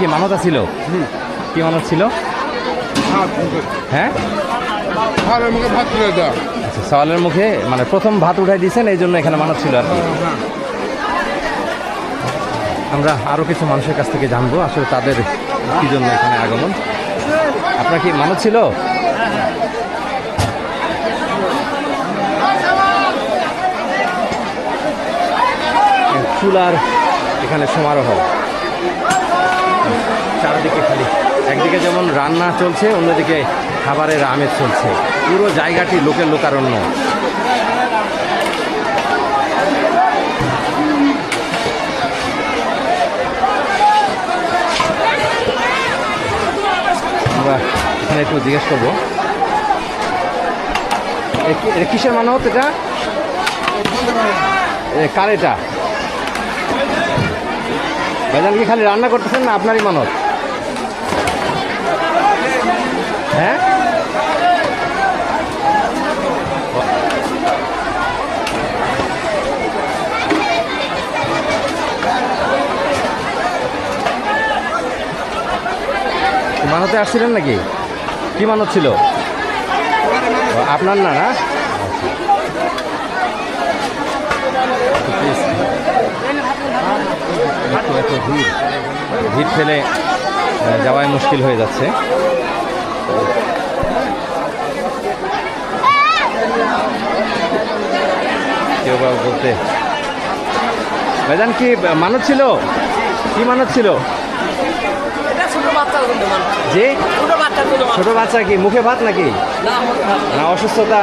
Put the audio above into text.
কি মানত ছিল? কি মানত ছিল? হ্যাঁ দাও। আচ্ছা সওয়ালের মুখে? মানে প্রথম ভাত উঠাই দিয়েছেন এই জন্য এখানে মানত ছিল আর কি। হ্যাঁ আমরা আরও কিছু মানুষের কাছ থেকে জানব আসলে তাদের কি জন্য এখানে আগমন। আপনার কি মানত ছিল? চুলার এখানে সমারোহ। চারদিকে খালি। একদিকে যেমন রান্না চলছে, অন্যদিকে খাবারের আমেজ চলছে। পুরো জায়গাটি লোকের লোকারণ্য। এখানে একটু জিজ্ঞেস করব। কিসের মানত এটা? কার এটা? ভাইজান কি খালি রান্না করতেছেন না আপনারই মানত? হ্যাঁ? মানতে আসছিলেন নাকি? কি মানত ছিল? আপনার না না? একটু এত ভিড় ভিড় ফেলে যাওয়াই মুশকিল হয়ে যাচ্ছে। কেউ বা বলতে। ভাইজান কি মানত ছিল? কি মানত ছিল? ছোট যে ছোট বাচ্চা কি? মুখে ভাত নাকি। না অসুস্থতা?